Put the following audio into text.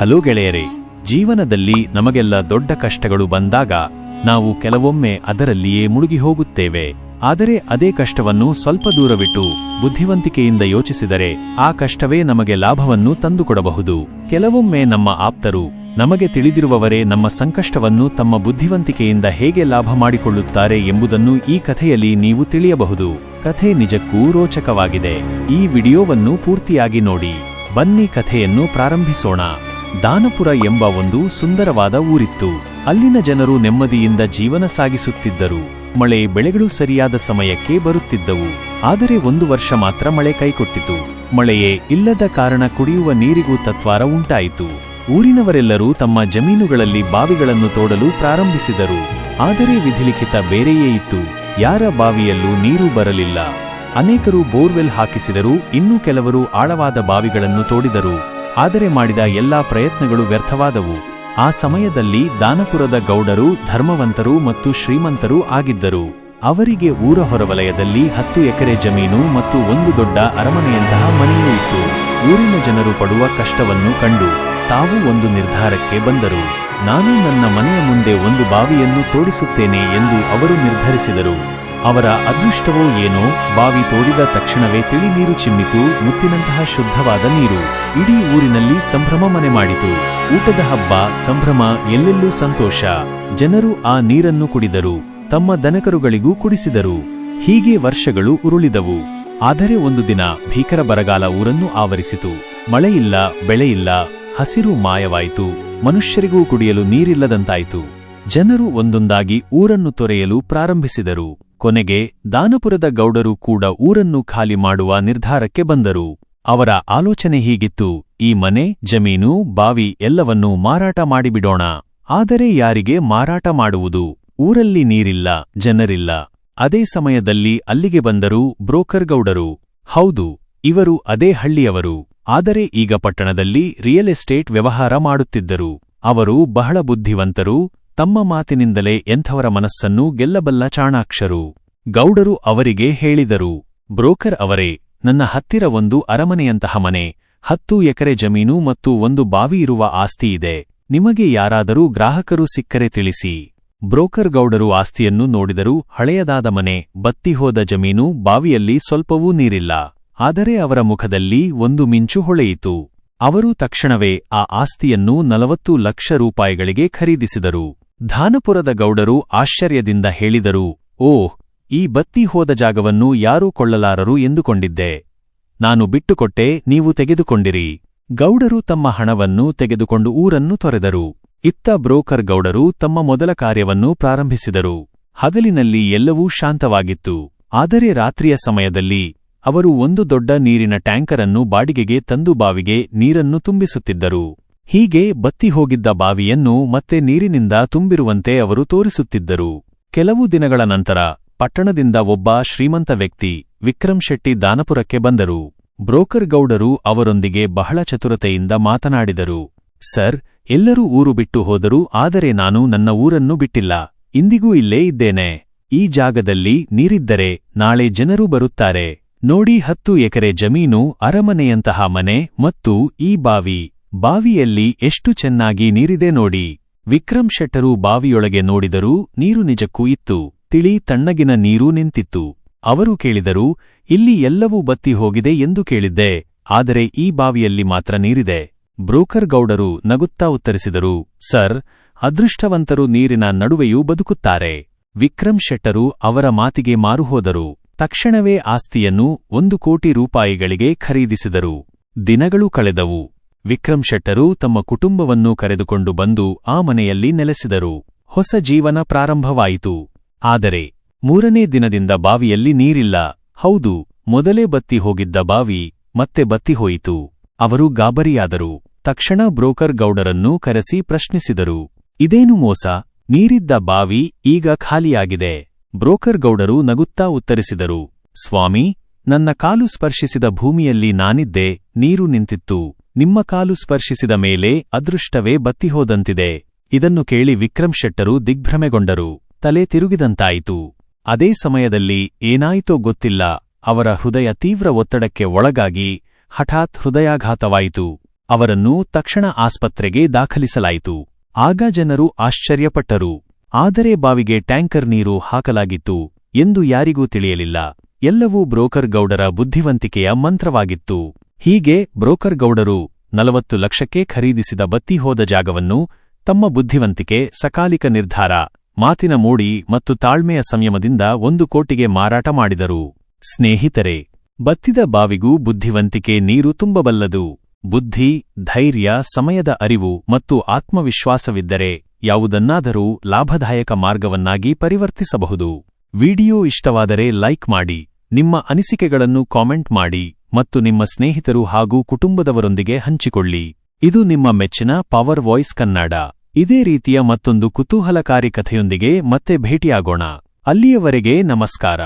Hello ಗೆಳೆಯರೇ, ಜೀವನದಲ್ಲಿ ನಮಗೆಲ್ಲ ದೊಡ್ಡ ಕಷ್ಟಗಳು ಬಂದಾಗ ನಾವು ಕೆಲವೊಮ್ಮೆ ಅದರಲ್ಲಿಯೇ ಮುಳುಗಿ ಹೋಗುತ್ತೇವೆ. ಆದರೆ ಅದೇ ಕಷ್ಟವನ್ನು ಸ್ವಲ್ಪ ದೂರವಿಟ್ಟು ಬುದ್ಧಿವಂತಿಕೆಯಿಂದ ಯೋಚಿಸಿದರೆ ಆ ಕಷ್ಟವೇ ನಮಗೆ ಲಾಭವನ್ನು ತಂದುಕೊಡಬಹುದು. ಕೆಲವೊಮ್ಮೆ ನಮ್ಮ ಆಪ್ತರು ನಮಗೆ ತಿಳಿದಿರುವವರೇ ನಮ್ಮ ಸಂಕಷ್ಟವನ್ನು ತಮ್ಮ ಬುದ್ಧಿವಂತಿಕೆಯಿಂದ ಹೇಗೆ ಲಾಭ ಮಾಡಿಕೊಳ್ಳುತ್ತಾರೆ ಎಂಬುದನ್ನು ಈ ಕಥೆಯಲ್ಲಿ ನೀವು ತಿಳಿಯಬಹುದು. ಕಥೆ ನಿಜಕ್ಕೂ ರೋಚಕವಾಗಿದೆ. ಈ ವಿಡಿಯೋವನ್ನು ಪೂರ್ತಿಯಾಗಿ ನೋಡಿ. ಬನ್ನಿ ಕಥೆಯನ್ನು ಪ್ರಾರಂಭಿಸೋಣ. ದಾನಪುರ ಎಂಬ ಒಂದು ಸುಂದರವಾದ ಊರಿತ್ತು. ಅಲ್ಲಿನ ಜನರು ನೆಮ್ಮದಿಯಿಂದ ಜೀವನ ಸಾಗಿಸುತ್ತಿದ್ದರು. ಮಳೆ ಬೆಳೆಗಳು ಸರಿಯಾದ ಸಮಯಕ್ಕೆ ಬರುತ್ತಿದ್ದವು. ಆದರೆ ಒಂದು ವರ್ಷ ಮಾತ್ರ ಮಳೆ ಕೈಕೊಟ್ಟಿತು. ಮಳೆಯೇ ಇಲ್ಲದ ಕಾರಣ ಕುಡಿಯುವ ನೀರಿಗೂ ತತ್ವಾರ ಉಂಟಾಯಿತು. ಊರಿನವರೆಲ್ಲರೂ ತಮ್ಮ ಜಮೀನುಗಳಲ್ಲಿ ಬಾವಿಗಳನ್ನು ತೋಡಲು ಪ್ರಾರಂಭಿಸಿದರು. ಆದರೆ ವಿಧಿಲಿಖಿತ ಬೇರೆಯೇ ಇತ್ತು. ಯಾರ ಬಾವಿಯಲ್ಲೂ ನೀರು ಬರಲಿಲ್ಲ. ಅನೇಕರು ಬೋರ್ವೆಲ್ ಹಾಕಿಸಿದರು ಇನ್ನೂ ಕೆಲವರು ಆಳವಾದ ಬಾವಿಗಳನ್ನು ತೋಡಿದರು. ಆದರೆ ಮಾಡಿದ ಎಲ್ಲಾ ಪ್ರಯತ್ನಗಳು ವ್ಯರ್ಥವಾದವು. ಆ ಸಮಯದಲ್ಲಿ ದಾನಪುರದ ಗೌಡರು, ಧರ್ಮವಂತರು ಮತ್ತು ಶ್ರೀಮಂತರೂ ಆಗಿದ್ದರು. ಅವರಿಗೆ ಊರ ಹೊರವಲಯದಲ್ಲಿ ಹತ್ತು ಎಕರೆ ಜಮೀನು ಮತ್ತು ಒಂದು ದೊಡ್ಡ ಅರಮನೆಯಂತಹ ಮನೆಯೂ ಇತ್ತು. ಊರಿನ ಜನರು ಪಡುವ ಕಷ್ಟವನ್ನು ಕಂಡು ತಾವು ಒಂದು ನಿರ್ಧಾರಕ್ಕೆ ಬಂದರು. ನಾನು ನನ್ನ ಮನೆಯ ಮುಂದೆ ಒಂದು ಬಾವಿಯನ್ನು ತೋಡಿಸುತ್ತೇನೆ ಎಂದು ಅವರು ನಿರ್ಧರಿಸಿದರು. ಅವರ ಅದೃಷ್ಟವೋ ಏನೋ ಬಾವಿ ತೋಡಿದ ತಕ್ಷಣವೇ ತಿಳಿ ನೀರು ಚಿಮ್ಮಿತು, ಮುತ್ತಿನಂತಹ ಶುದ್ಧವಾದ ನೀರು. ಇಡೀ ಊರಿನಲ್ಲಿ ಸಂಭ್ರಮ ಮನೆ ಮಾಡಿತು. ಊಟದ ಹಬ್ಬ, ಸಂಭ್ರಮ, ಎಲ್ಲೆಲ್ಲೂ ಸಂತೋಷ. ಜನರು ಆ ನೀರನ್ನು ಕುಡಿದರು. ತಮ್ಮ ದನಕರುಗಳಿಗೂ ಕುಡಿಸಿದರು. ಹೀಗೆ ವರ್ಷಗಳು ಉರುಳಿದವು. ಆದರೆ ಒಂದು ದಿನ ಭೀಕರ ಬರಗಾಲ ಊರನ್ನು ಆವರಿಸಿತು. ಮಳೆಯಿಲ್ಲ, ಬೆಳೆಯಿಲ್ಲ, ಹಸಿರು ಮಾಯವಾಯಿತು. ಮನುಷ್ಯರಿಗೂ ಕುಡಿಯಲು ನೀರಿಲ್ಲದಂತಾಯಿತು. ಜನರು ಒಂದೊಂದಾಗಿ ಊರನ್ನು ತೊರೆಯಲು ಪ್ರಾರಂಭಿಸಿದರು. ಕೊನೆಗೆ ದಾನಪುರದ ಗೌಡರು ಕೂಡ ಊರನ್ನು ಖಾಲಿ ಮಾಡುವ ನಿರ್ಧಾರಕ್ಕೆ ಬಂದರು. ಅವರ ಆಲೋಚನೆ ಹೀಗಿತ್ತು, ಈ ಮನೆ, ಜಮೀನು, ಬಾವಿ ಎಲ್ಲವನ್ನೂ ಮಾರಾಟ ಮಾಡಿಬಿಡೋಣ. ಆದರೆ ಯಾರಿಗೆ ಮಾರಾಟ ಮಾಡುವುದು? ಊರಲ್ಲಿ ನೀರಿಲ್ಲ, ಜನರಿಲ್ಲ. ಅದೇ ಸಮಯದಲ್ಲಿ ಅಲ್ಲಿಗೆ ಬಂದರು ಬ್ರೋಕರ್ ಗೌಡರು. ಹೌದು, ಇವರು ಅದೇ ಹಳ್ಳಿಯವರು. ಆದರೆ ಈಗ ಪಟ್ಟಣದಲ್ಲಿ ರಿಯಲ್ ಎಸ್ಟೇಟ್ ವ್ಯವಹಾರ ಮಾಡುತ್ತಿದ್ದರು. ಅವರು ಬಹಳ ಬುದ್ಧಿವಂತರು ತಮ್ಮ ಮಾತಿನಿಂದಲೇ ಎಂಥವರ ಮನಸ್ಸನ್ನು ಗೆಲ್ಲಬಲ್ಲ ಚಾಣಾಕ್ಷರು. ಗೌಡರು ಅವರಿಗೆ ಹೇಳಿದರು, ಬ್ರೋಕರ್ ಅವರೇ, ನನ್ನ ಹತ್ತಿರ ಒಂದು ಅರಮನೆಯಂತಹ ಮನೆ, ಹತ್ತು ಎಕರೆ ಜಮೀನು ಮತ್ತು ಒಂದು ಬಾವಿ ಇರುವ ಆಸ್ತಿ ನಿಮಗೆ ಯಾರಾದರೂ ಗ್ರಾಹಕರು ಸಿಕ್ಕರೆ ತಿಳಿಸಿ ಬ್ರೋಕರ್ ಗೌಡರು ಆಸ್ತಿಯನ್ನು ನೋಡಿದರು ಹಳೆಯದಾದ ಮನೆ ಬತ್ತಿಹೋದ ಜಮೀನು, ಬಾವಿಯಲ್ಲಿ ಸ್ವಲ್ಪವೂ ನೀರಿಲ್ಲ. ಆದರೆ ಅವರ ಮುಖದಲ್ಲಿ ಒಂದು ಮಿಂಚು ಹೊಳೆಯಿತು. ಅವರು ತಕ್ಷಣವೇ ಆ ಆಸ್ತಿಯನ್ನು ನಲವತ್ತು ಲಕ್ಷ ರೂಪಾಯಿಗಳಿಗೆ ಖರೀದಿಸಿದರು. ಧಾನಪುರದ ಗೌಡರು ಆಶ್ಚರ್ಯದಿಂದ ಹೇಳಿದರು ಓಹ್ ಈ ಬತ್ತಿ ಹೋದ ಜಾಗವನ್ನು ಯಾರೂ ಕೊಳ್ಳಲಾರರು ಎಂದುಕೊಂಡಿದ್ದೆ. ನಾನು ಬಿಟ್ಟುಕೊಟ್ಟೆ, ನೀವು ತೆಗೆದುಕೊಂಡಿರಿ. ಗೌಡರು ತಮ್ಮ ಹಣವನ್ನು ತೆಗೆದುಕೊಂಡು ಊರನ್ನು ತೊರೆದರು. ಇತ್ತ ಬ್ರೋಕರ್ ಗೌಡರು ತಮ್ಮ ಮೊದಲ ಕಾರ್ಯವನ್ನು ಪ್ರಾರಂಭಿಸಿದರು. ಹಗಲಿನಲ್ಲಿ ಎಲ್ಲವೂ ಶಾಂತವಾಗಿತ್ತು. ಆದರೆ ರಾತ್ರಿಯ ಸಮಯದಲ್ಲಿ ಅವರು ಒಂದು ದೊಡ್ಡ ನೀರಿನ ಟ್ಯಾಂಕರನ್ನು ಬಾಡಿಗೆಗೆ ತಂದು ಬಾವಿಗೆ ನೀರನ್ನು ತುಂಬಿಸುತ್ತಿದ್ದರು. ಹೀಗೆ ಬತ್ತಿ ಹೋಗಿದ್ದ ಬಾವಿಯನ್ನು ಮತ್ತೆ ನೀರಿನಿಂದ ತುಂಬಿರುವಂತೆ ಅವರು ತೋರಿಸುತ್ತಿದ್ದರು. ಕೆಲವು ದಿನಗಳ ನಂತರ ಪಟ್ಟಣದಿಂದ ಒಬ್ಬ ಶ್ರೀಮಂತ ವ್ಯಕ್ತಿ ವಿಕ್ರಮ್ ಶೆಟ್ಟಿ ದಾನಪುರಕ್ಕೆ ಬಂದರು. ಬ್ರೋಕರ್ ಗೌಡರು ಅವರೊಂದಿಗೆ ಬಹಳ ಚತುರತೆಯಿಂದ ಮಾತನಾಡಿದರು. ಸರ್, ಎಲ್ಲರೂ ಊರು ಬಿಟ್ಟು ಹೋದರೂ ಆದರೆ ನಾನು ನನ್ನ ಊರನ್ನು ಬಿಟ್ಟಿಲ್ಲ. ಇಂದಿಗೂ ಇಲ್ಲೇ ಇದ್ದೇನೆ. ಈ ಜಾಗದಲ್ಲಿ ನೀರಿದ್ದರೆ ನಾಳೆ ಜನರು ಬರುತ್ತಾರೆ. ನೋಡಿ ಹತ್ತು ಎಕರೆ ಜಮೀನು, ಅರಮನೆಯಂತಹ ಮನೆ ಮತ್ತು ಈ ಬಾವಿ. ಬಾವಿಯಲ್ಲಿ ಎಷ್ಟು ಚೆನ್ನಾಗಿ ನೀರಿದೆ ನೋಡಿ. ವಿಕ್ರಮ್ ಶೆಟ್ಟರು ಬಾವಿಯೊಳಗೆ ನೋಡಿದರೂ ನೀರು ನಿಜಕ್ಕೂ ಇತ್ತು. ತಿಳಿ ತಣ್ಣಗಿನ ನೀರು ನಿಂತಿತ್ತು. ಅವರು ಕೇಳಿದರು, ಇಲ್ಲಿ ಎಲ್ಲವೂ ಬತ್ತಿ ಹೋಗಿದೆ ಎಂದು ಕೇಳಿದ್ದೆ. ಆದರೆ ಈ ಬಾವಿಯಲ್ಲಿ ಮಾತ್ರ ನೀರಿದೆ. ಬ್ರೋಕರ್ ಗೌಡರು ನಗುತ್ತಾ ಉತ್ತರಿಸಿದರು, ಸರ್, ಅದೃಷ್ಟವಂತರು ನೀರಿನ ನಡುವೆಯೂ ಬದುಕುತ್ತಾರೆ. ವಿಕ್ರಮ್ ಶೆಟ್ಟರು ಅವರ ಮಾತಿಗೆ ಮಾರುಹೋದರು ತಕ್ಷಣವೇ ಆಸ್ತಿಯನ್ನು ಒಂದು ಕೋಟಿ ರೂಪಾಯಿಗಳಿಗೆ ಖರೀದಿಸಿದರು. ದಿನಗಳು ಕಳೆದವು. ವಿಕ್ರಮ್ ಶೆಟ್ಟರು ತಮ್ಮ ಕುಟುಂಬವನ್ನು ಕರೆದುಕೊಂಡು ಬಂದು ಆ ಮನೆಯಲ್ಲಿ ನೆಲೆಸಿದರು. ಹೊಸ ಜೀವನ ಪ್ರಾರಂಭವಾಯಿತು. ಆದರೆ, ಮೂರನೇ ದಿನದಿಂದ ಬಾವಿಯಲ್ಲಿ ನೀರಿಲ್ಲ. ಹೌದು, ಮೊದಲೇ ಬತ್ತಿ ಹೋಗಿದ್ದ ಬಾವಿ ಮತ್ತೆ ಬತ್ತಿ ಹೋಯಿತು. ಅವರು ಗಾಬರಿಯಾದರು. ತಕ್ಷಣ ಬ್ರೋಕರ್ ಗೌಡರನ್ನು ಕರೆಸಿ ಪ್ರಶ್ನಿಸಿದರು. ಇದೇನು ಮೋಸ? ನೀರಿದ್ದ ಬಾವಿ ಈಗ ಖಾಲಿಯಾಗಿದೆ. ಬ್ರೋಕರ್ ಗೌಡರು ನಗುತ್ತಾ ಉತ್ತರಿಸಿದರು. ಸ್ವಾಮಿ, ನನ್ನ ಕಾಲು ಸ್ಪರ್ಶಿಸಿದ ಭೂಮಿಯಲ್ಲಿ ನಾನಿದ್ದೆ, ನೀರು ನಿಂತಿತ್ತು. ನಿಮ್ಮ ಕಾಲು ಸ್ಪರ್ಶಿಸಿದ ಮೇಲೆ ಅದೃಷ್ಟವೇ ಬತ್ತಿಹೋದಂತಿದೆ. ಇದನ್ನು ಕೇಳಿ ವಿಕ್ರಮ್ ಶೆಟ್ಟರು ದಿಗ್ಭ್ರಮೆಗೊಂಡರು. ತಲೆ ತಿರುಗಿದಂತಾಯಿತು. ಅದೇ ಸಮಯದಲ್ಲಿ ಏನಾಯಿತೋ ಗೊತ್ತಿಲ್ಲ. ಅವರ ಹೃದಯ ತೀವ್ರ ಒತ್ತಡಕ್ಕೆ ಒಳಗಾಗಿ ಹಠಾತ್ ಹೃದಯಾಘಾತವಾಯಿತು. ಅವರನ್ನು ತಕ್ಷಣ ಆಸ್ಪತ್ರೆಗೆ ದಾಖಲಿಸಲಾಯಿತು. ಆಗ ಜನರು ಆಶ್ಚರ್ಯಪಟ್ಟರು. ಆದರೆ ಬಾವಿಗೆ ಟ್ಯಾಂಕರ್ ನೀರು ಹಾಕಲಾಗಿತ್ತು. ಎಂದು ಯಾರಿಗೂ ತಿಳಿಯಲಿಲ್ಲ. ಎಲ್ಲವೂ ಬ್ರೋಕರ್ ಗೌಡರ ಬುದ್ಧಿವಂತಿಕೆಯ ಮಂತ್ರವಾಗಿತ್ತು. ಹೀಗೆ ಬ್ರೋಕರ್ ಗೌಡರು ನಲವತ್ತು ಲಕ್ಷಕ್ಕೆ ಖರೀದಿಸಿದ ಬತ್ತಿ ಹೋದ ಜಾಗವನ್ನು ತಮ್ಮ ಬುದ್ಧಿವಂತಿಕೆ, ಸಕಾಲಿಕ ನಿರ್ಧಾರ, ಮಾತಿನ ಮೋಡಿ ಮತ್ತು ತಾಳ್ಮೆಯ ಸಂಯಮದಿಂದ ಒಂದು ಕೋಟಿಗೆ ಮಾರಾಟ ಮಾಡಿದರು. ಸ್ನೇಹಿತರೆ, ಬತ್ತಿದ ಬಾವಿಗೂ ಬುದ್ಧಿವಂತಿಕೆ ನೀರು ತುಂಬಬಲ್ಲದು. ಬುದ್ಧಿ, ಧೈರ್ಯ, ಸಮಯದ ಅರಿವು ಮತ್ತು ಆತ್ಮವಿಶ್ವಾಸವಿದ್ದರೆ ಯಾವುದನ್ನಾದರೂ ಲಾಭದಾಯಕ ಮಾರ್ಗವನ್ನಾಗಿ ಪರಿವರ್ತಿಸಬಹುದು. ವಿಡಿಯೋ ಇಷ್ಟವಾದರೆ ಲೈಕ್ ಮಾಡಿ, ನಿಮ್ಮ ಅನಿಸಿಕೆಗಳನ್ನು ಕಾಮೆಂಟ್ ಮಾಡಿ. ಮತ್ತು ನಿಮ್ಮ ಸ್ನೇಹಿತರು ಹಾಗೂ ಕುಟುಂಬದವರೊಂದಿಗೆ ಹಂಚಿಕೊಳ್ಳಿ. ಇದು ನಿಮ್ಮ ಮೆಚ್ಚಿನ ಪವರ್ ವಾಯ್ಸ್ ಕನ್ನಡ. ಇದೇ ರೀತಿಯ ಮತ್ತೊಂದು ಕುತೂಹಲಕಾರಿ ಕಥೆಯೊಂದಿಗೆ ಮತ್ತೆ ಭೇಟಿಯಾಗೋಣ. ಅಲ್ಲಿಯವರೆಗೆ ನಮಸ್ಕಾರ.